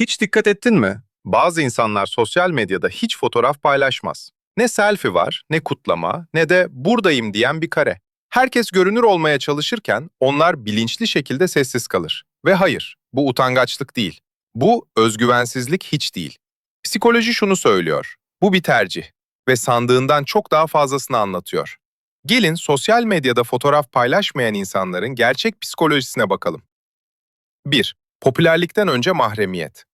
Hiç dikkat ettin mi? Bazı insanlar sosyal medyada hiç fotoğraf paylaşmaz. Ne selfie var, ne kutlama, ne de buradayım diyen bir kare. Herkes görünür olmaya çalışırken onlar bilinçli şekilde sessiz kalır. Ve hayır, bu utangaçlık değil. Bu özgüvensizlik hiç değil. Psikoloji şunu söylüyor. Bu bir tercih ve sandığından çok daha fazlasını anlatıyor. Gelin sosyal medyada fotoğraf paylaşmayan insanların gerçek psikolojisine bakalım. 1. Popülerlikten önce mahremiyet.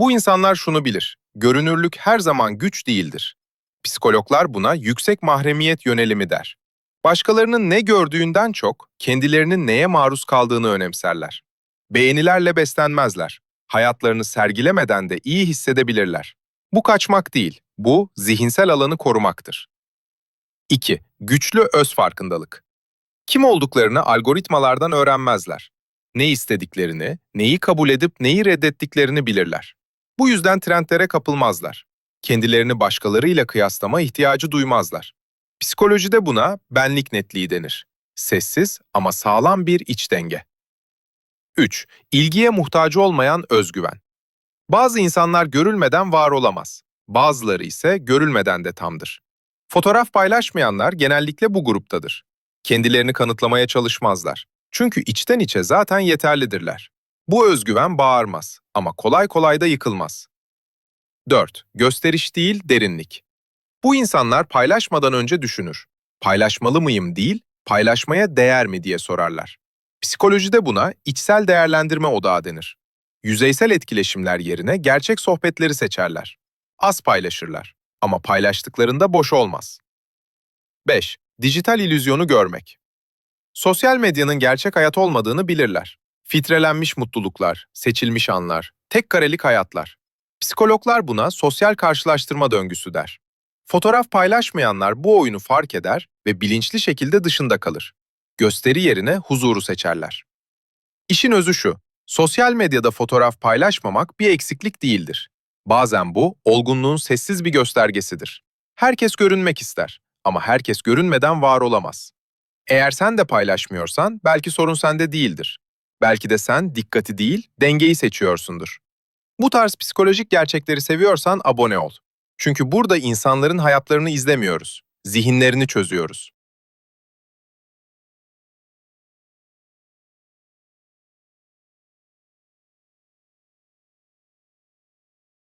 Bu insanlar şunu bilir. Görünürlük her zaman güç değildir. Psikologlar buna yüksek mahremiyet yönelimi der. Başkalarının ne gördüğünden çok kendilerinin neye maruz kaldığını önemserler. Beğenilerle beslenmezler. Hayatlarını sergilemeden de iyi hissedebilirler. Bu kaçmak değil, bu zihinsel alanı korumaktır. 2. Güçlü öz farkındalık. Kim olduklarını algoritmalardan öğrenmezler. Ne istediklerini, neyi kabul edip neyi reddettiklerini bilirler. Bu yüzden trendlere kapılmazlar. Kendilerini başkalarıyla kıyaslama ihtiyacı duymazlar. Psikolojide buna benlik netliği denir. Sessiz ama sağlam bir iç denge. 3. İlgiye muhtaç olmayan özgüven. Bazı insanlar görülmeden var olamaz. Bazıları ise görülmeden de tamdır. Fotoğraf paylaşmayanlar genellikle bu gruptadır. Kendilerini kanıtlamaya çalışmazlar. Çünkü içten içe zaten yeterlidirler. Bu özgüven bağırmaz ama kolay kolay da yıkılmaz. 4. Gösteriş değil, derinlik. Bu insanlar paylaşmadan önce düşünür. Paylaşmalı mıyım değil, paylaşmaya değer mi diye sorarlar. Psikolojide buna içsel değerlendirme odağı denir. Yüzeysel etkileşimler yerine gerçek sohbetleri seçerler. Az paylaşırlar ama paylaştıklarında boş olmaz. 5. Dijital illüzyonu görmek. Sosyal medyanın gerçek hayat olmadığını bilirler. Filtrelenmiş mutluluklar, seçilmiş anlar, tek karelik hayatlar. Psikologlar buna sosyal karşılaştırma döngüsü der. Fotoğraf paylaşmayanlar bu oyunu fark eder ve bilinçli şekilde dışında kalır. Gösteri yerine huzuru seçerler. İşin özü şu, sosyal medyada fotoğraf paylaşmamak bir eksiklik değildir. Bazen bu, olgunluğun sessiz bir göstergesidir. Herkes görünmek ister ama herkes görünmeden var olamaz. Eğer sen de paylaşmıyorsan belki sorun sende değildir. Belki de sen dikkati değil, dengeyi seçiyorsundur. Bu tarz psikolojik gerçekleri seviyorsan abone ol. Çünkü burada insanların hayatlarını izlemiyoruz, zihinlerini çözüyoruz.